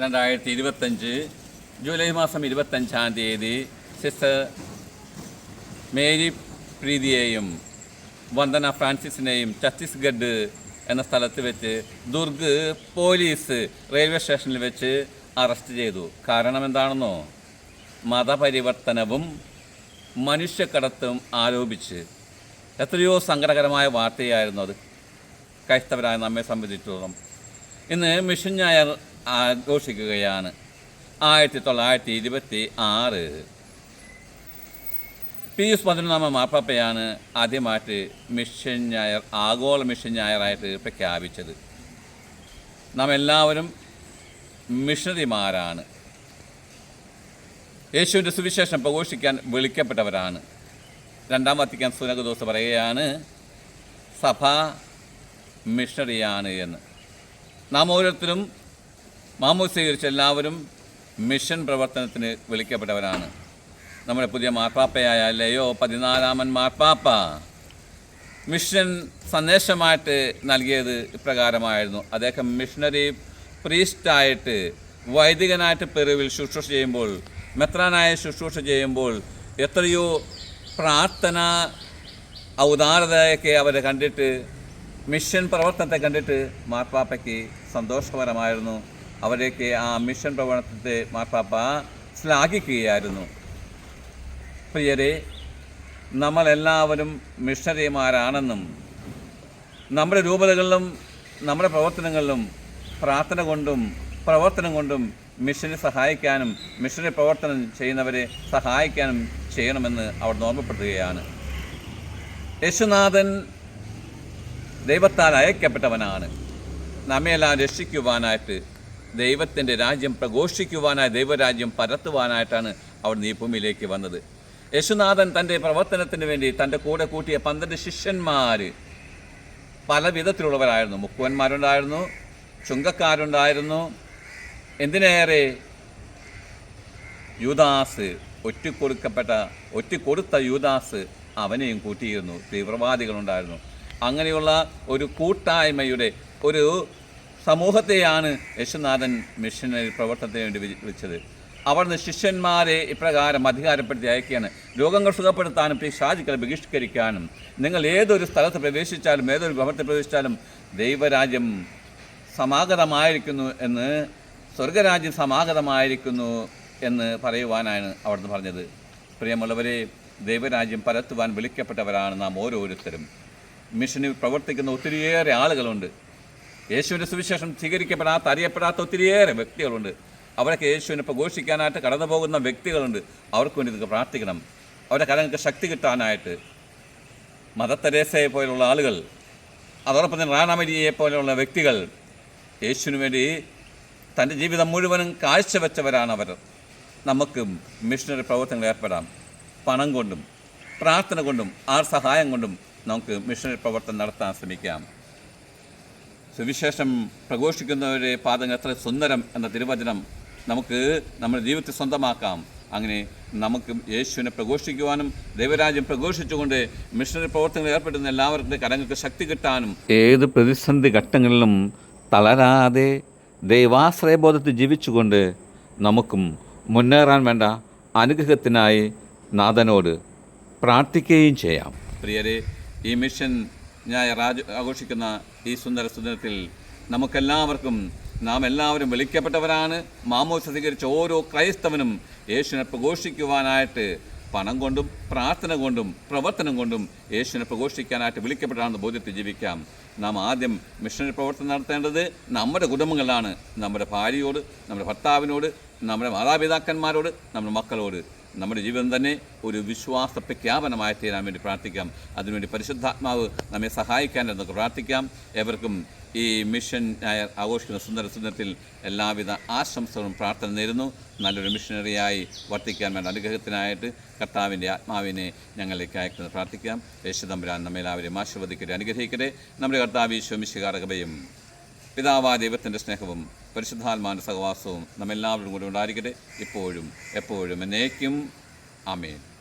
രണ്ടായിരത്തി ഇരുപത്തഞ്ച് ജൂലൈ മാസം ഇരുപത്തഞ്ചാം തീയതി സിസ്റ്റർ മേരി പ്രീതിയെയും വന്ദന ഫ്രാൻസിസിനെയും ഛത്തീസ്ഗഡ് എന്ന സ്ഥലത്ത് വെച്ച് ദുർഗ് പോലീസ് റെയിൽവേ സ്റ്റേഷനിൽ വെച്ച് അറസ്റ്റ് ചെയ്തു. കാരണം എന്താണെന്നോ? മതപരിവർത്തനവും മനുഷ്യക്കടത്തും ആരോപിച്ച് എത്രയോ സങ്കടകരമായ വാർത്തയായിരുന്നു അത്. ക്രൈസ്തവരായ നമ്മെ സംബന്ധിച്ചിടത്തോളം. ഇന്ന് മിഷൻ ഞായർ ആഘോഷിക്കുകയാണ്. ആയിരത്തി തൊള്ളായിരത്തി ഇരുപത്തി ആറ് പിയൂസ് പതിനൊന്നാമ മാർപ്പാപ്പയാണ് ആദ്യമായിട്ട് മിഷൻ ഞായർ ആഗോള മിഷൻ ഞായറായിട്ട് പ്രഖ്യാപിച്ചത്. നാം എല്ലാവരും മിഷണറിമാരാണ്. യേശുവിന്റെ സുവിശേഷം പ്രഘോഷിക്കാൻ വിളിക്കപ്പെട്ടവരാണ്. രണ്ടാം വത്തിക്കാൻ സുനക ദോസ് പറയുകയാണ് സഭ മിഷണറിയാണ് എന്ന്. നാം ഓരോരുത്തരും മാമൂസ് സ്വീകരിച്ച എല്ലാവരും മിഷൻ പ്രവർത്തനത്തിന് വിളിക്കപ്പെട്ടവരാണ്. നമ്മുടെ പുതിയ മാർപ്പാപ്പയായ ലയോ പതിനാലാമൻ മാർപ്പാപ്പ മിഷൻ സന്ദേശമായിട്ട് നൽകിയത് ഇപ്രകാരമായിരുന്നു. അദ്ദേഹം മിഷണറി പ്രീസ്റ്റായിട്ട് വൈദികനായിട്ട് പെറുവിൽ ശുശ്രൂഷ ചെയ്യുമ്പോൾ മെത്രാനായ ശുശ്രൂഷ ചെയ്യുമ്പോൾ എത്രയോ പ്രാർത്ഥന ഔദാരതയൊക്കെ അവരെ കണ്ടിട്ട് മിഷൻ പ്രവർത്തനത്തെ കണ്ടിട്ട് മാർപ്പാപ്പയ്ക്ക് സന്തോഷകരമായിരുന്നു. അവരെയൊക്കെ ആ മിഷൻ പ്രവർത്തനത്തെ മാർപ്പാപ്പ ശ്ലാഘിക്കുകയായിരുന്നു. പ്രിയരെ നമ്മളെല്ലാവരും മിഷണറിമാരാണെന്നും നമ്മുടെ രൂപതകളിലും നമ്മുടെ പ്രവർത്തനങ്ങളിലും പ്രാർത്ഥന കൊണ്ടും പ്രവർത്തനം കൊണ്ടും മിഷനെ സഹായിക്കാനും മിഷനെ പ്രവർത്തനം ചെയ്യുന്നവരെ സഹായിക്കാനും ചെയ്യണമെന്ന് അവർ ഓർമ്മപ്പെടുത്തുകയാണ്. യശുനാഥൻ ദൈവത്താൽ അയക്കപ്പെട്ടവനാണ്. നമ്മയെല്ലാം രക്ഷിക്കുവാനായിട്ട് ദൈവത്തിന്റെ രാജ്യം പ്രഘോഷിക്കുവാനായി ദൈവരാജ്യം പരത്തുവാനായിട്ടാണ് അവർ ഈ ഭൂമിയിലേക്ക് വന്നത്. യേശുനാഥൻ തന്റെ പ്രവർത്തനത്തിന് വേണ്ടി തന്റെ കൂടെ കൂട്ടിയ പന്ത്രണ്ട് ശിഷ്യന്മാർ പല വിധത്തിലുള്ളവരായിരുന്നു. മുക്കുവന്മാരുണ്ടായിരുന്നു ചുങ്കക്കാരുണ്ടായിരുന്നു എന്തിനേറെ? യൂദാസ് ഒറ്റിക്കൊടുക്കപ്പെട്ട കൊടുത്ത യൂദാസ് അവനെയും കൂട്ടിയിരുന്നു. തീവ്രവാദികളുണ്ടായിരുന്നു. അങ്ങനെയുള്ള ഒരു കൂട്ടായ്മയുടെ ഒരു സമൂഹത്തെയാണ് യേശുനാഥൻ മിഷനറി പ്രവർത്തനത്തിന് വേണ്ടി വിളിച്ചത്. അവിടുന്ന് ശിഷ്യന്മാരെ ഇപ്രകാരം അധികാരപ്പെടുത്തി അയക്കുകയാണ്. രോഗങ്ങൾ സുഖപ്പെടുത്താനും പിശാചുക്കളെ ബഹിഷ്കരിക്കാനും നിങ്ങൾ ഏതൊരു സ്ഥലത്ത് പ്രവേശിച്ചാലും ഏതൊരു ഭവനത്തിൽ പ്രവേശിച്ചാലും ദൈവരാജ്യം സമാഗതമായിരിക്കുന്നു എന്ന് സ്വർഗരാജ്യം സമാഗതമായിരിക്കുന്നു എന്ന് പറയുവാനാണ് അവിടുന്ന് പറഞ്ഞത്. പ്രിയമുള്ളവരെ ദൈവരാജ്യം പരത്തുവാൻ വിളിക്കപ്പെട്ടവരാണ് നാം ഓരോരുത്തരും. മിഷനിൽ പ്രവർത്തിക്കുന്ന ഒത്തിരിയേറെ ആളുകളുണ്ട്. യേശുവിന്റെ സുവിശേഷം സ്വീകരിക്കപ്പെടാത്ത അറിയപ്പെടാത്ത ഒത്തിരിയേറെ വ്യക്തികളുണ്ട്. അവരൊക്കെ യേശുവിനെ പ്രഘോഷിക്കാനായിട്ട് കടന്നു പോകുന്ന വ്യക്തികളുണ്ട്. അവർക്ക് വേണ്ടി നിങ്ങൾക്ക് പ്രാർത്ഥിക്കണം. അവരുടെ കരങ്ങൾക്ക് ശക്തി കിട്ടാനായിട്ട് മദർ തെരേസയെ പോലുള്ള ആളുകൾ അതോടൊപ്പം തന്നെ റാണാമരിയെ പോലെയുള്ള വ്യക്തികൾ യേശുവിന് വേണ്ടി തന്റെ ജീവിതം മുഴുവനും കാഴ്ചവെച്ചവരാണ് അവർ നമുക്ക് മിഷണറി പ്രവർത്തനങ്ങൾ ഏർപ്പെടാം. പണം കൊണ്ടും പ്രാർത്ഥന കൊണ്ടും ആർ സഹായം കൊണ്ടും നമുക്ക് മിഷണറി പ്രവർത്തനം നടത്താൻ ശ്രമിക്കാം. സുവിശേഷം പ്രഘോഷിക്കുന്നവരുടെ പാദങ്ങൾ എത്ര സുന്ദരം എന്ന തിരുവചനം നമുക്ക് നമ്മുടെ ജീവിതത്തിൽ സ്വന്തമാക്കാം. അങ്ങനെ നമുക്ക് യേശുവിനെ പ്രഘോഷിക്കുവാനും ദൈവരാജ്യം പ്രഘോഷിച്ചുകൊണ്ട് മിഷണറി പ്രവർത്തനങ്ങളിൽ ഏർപ്പെടുന്ന എല്ലാവർക്കും കരങ്ങൾക്ക് ശക്തി കിട്ടാനും ഏത് പ്രതിസന്ധി ഘട്ടങ്ങളിലും തളരാതെ ദൈവാശ്രയബോധത്തിൽ ജീവിച്ചുകൊണ്ട് നമുക്കും മുന്നേറാൻ വേണ്ട അനുഗ്രഹത്തിനായി നാഥനോട് പ്രാർത്ഥിക്കുകയും ചെയ്യാം. പ്രിയരെ ഈ മിഷൻ ഞാൻ ആഘോഷിക്കുന്ന ഈ സുന്ദര സുന്ദരത്തിൽ നമുക്കെല്ലാവർക്കും നാം എല്ലാവരും വിളിക്കപ്പെട്ടവരാണ്. മാമോ സ്വീകരിച്ച ഓരോ ക്രൈസ്തവനും യേശുവിനെ പ്രഘോഷിക്കുവാനായിട്ട് പണം കൊണ്ടും പ്രാർത്ഥന കൊണ്ടും പ്രവർത്തനം കൊണ്ടും യേശുവിനെ പ്രഘോഷിക്കാനായിട്ട് വിളിക്കപ്പെട്ടാണെന്ന് ബോധ്യത്തിൽ ജീവിക്കാം. നാം ആദ്യം മിഷനറി പ്രവർത്തനം നടത്തേണ്ടത് നമ്മുടെ കുടുംബങ്ങളിലാണ് നമ്മുടെ ഭാര്യയോട് നമ്മുടെ ഭർത്താവിനോട് നമ്മുടെ മാതാപിതാക്കന്മാരോട് നമ്മുടെ മക്കളോട്. നമ്മുടെ ജീവിതം തന്നെ ഒരു വിശ്വാസ പ്രഖ്യാപനമായി തീരാൻ വേണ്ടി പ്രാർത്ഥിക്കാം. അതിനുവേണ്ടി പരിശുദ്ധാത്മാവ് നമ്മെ സഹായിക്കാൻ എന്നൊക്കെ പ്രാർത്ഥിക്കാം. എവർക്കും ഈ മിഷൻ ആഘോഷിക്കുന്ന സുന്ദര സുന്ദരത്തിൽ എല്ലാവിധ ആശംസകളും പ്രാർത്ഥന നേരുന്നു. നല്ലൊരു മിഷനറിയായി വർത്തിക്കാൻ വേണ്ട അനുഗ്രഹത്തിനായിട്ട് കർത്താവിന്റെ ആത്മാവിനെ ഞങ്ങളിലേക്ക് അയക്കുന്നത് പ്രാർത്ഥിക്കാം. യേശുദമ്പുരാൻ നമ്മെല്ലാവരെയും ആശീർവദിക്കട്ടെ അനുഗ്രഹിക്കട്ടെ. നമ്മുടെ കർത്താവ് ഈശോമിശികാരകഭയും പിതാവാ ദൈവത്തിന്റെ സ്നേഹവും പരിശുദ്ധാത്മാന്റെ സഹവാസവും നമ്മെല്ലാവരും കൂടെ ഉണ്ടായിരിക്കട്ടെ. ഇപ്പോഴും എപ്പോഴും എന്നേക്കും. ആമേൻ.